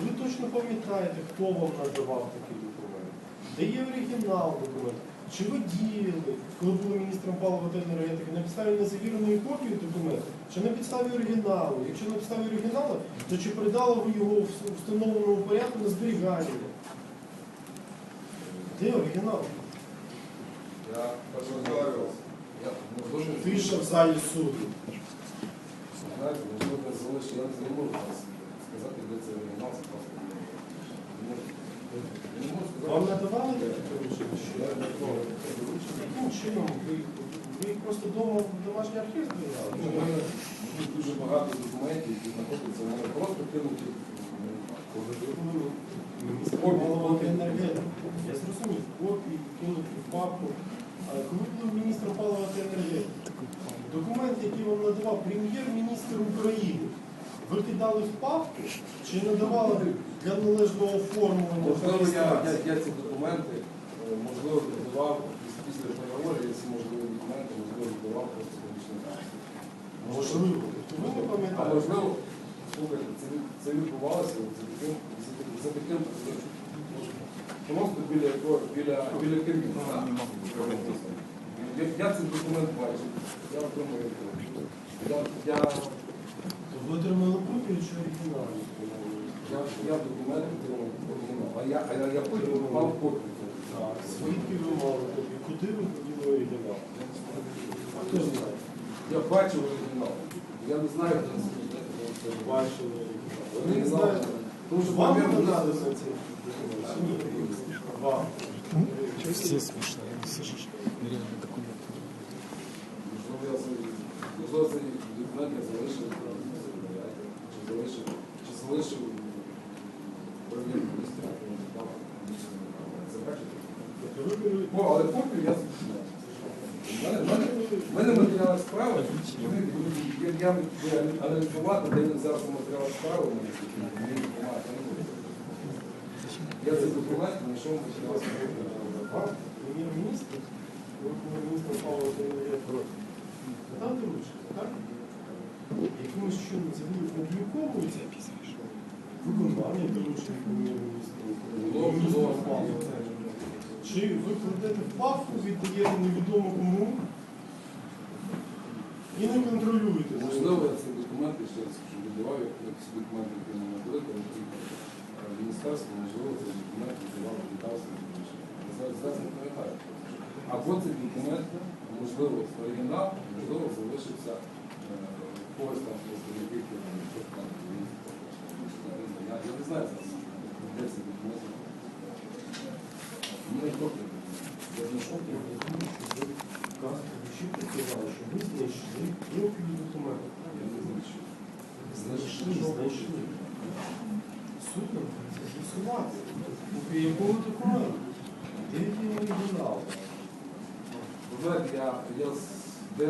Чи ви точно пам'ятаєте, хто вам надавав такий документ? Де є оригінал документу? Чи ви діяли, коли були міністром палива та енергетики, на підставі незавіреної копії документу, чи на підставі оригіналу? Якщо на підставі оригіналу, то чи передали ви його в встановленому порядку на зберігання? Де оригінал? Я разговаривал. Я Тиша в залі суду. знаєте, можливо, залишив, я не можу зараз сказати, де це оригінал, це просто не можу. Я не можу Вам надавали доручення? Яким чином? Ви, їх- просто вдома в домашній архів Ну, зберігали? У мене дуже багато документів, які знаходяться, мене просто кинуті. Я зрозумів, копії кинуті в папку. Коли ви були міністром палива та енергетики, документи, які вам надавав прем'єр-міністр України, ви кидали в папку чи надавали для належного оформлення? Можливо, я, я, я ці документи, е, можливо, віддавав після- після переговорів, я ці можливі документи, можливо, віддавав просто помічникам. Можливо. Ви не А пам'ятаєте? можливо, слухайте, це, від- це відбувалося за таким, за таким, за таким просто біля, якого- біля, біля керівника. Я, я цей документ бачив, я отримую. Я, я, То ви отримали копію чи оригінал? я, я документ отримав а я, а я, я потім мав копію. Так, звідки ви мали копію? Куди ви поділи оригінал? Хто знає? Я бачив оригінал. Я не знаю, це. Бачили оригінал. Ви не не знаєте? Тому що Вам прем'єр- надали на ці документи? Вам. Все смешно, все же нереально документы. Можливо, цей- документ я залишив, чи залишив, чи залишив прем'єр-міністра. Це? Тобто О, але копію я. У мене, матеріали справи, я, буду аналізувати, де він зараз матеріали справи, мені допомагати не буде. Я цей документ знайшов матеріал справи. Прем'єр-міністр, ви були міністром палива та енергетики. Надав доручення, так? Якимось чином це буде опубліковується виконання доручення прем'єр-міністра. Чи ви кладете папку, віддаєте невідомо кому і не контролюєте? Можливо, ці документи ще раз скажу, віддавав, як ці документи, які мені надали, приїхав е, міністерство, можливо, цей документ віддавав, віддався. Зараз зараз не пам'ятаю. Або цей документ, можливо, оригінал, можливо, залишився е, когось там представників там я, я не знаю зараз, де цей документ. Мені копія. Я знайшов Я розумію, що ви вказали, чітко сказали, що ви знайшли копію документу. Я не знайшов. Знайшли, знайшли. Нам це з'ясувати. Копія якого документу? Де є оригінал? Ви знаєте, я, я з де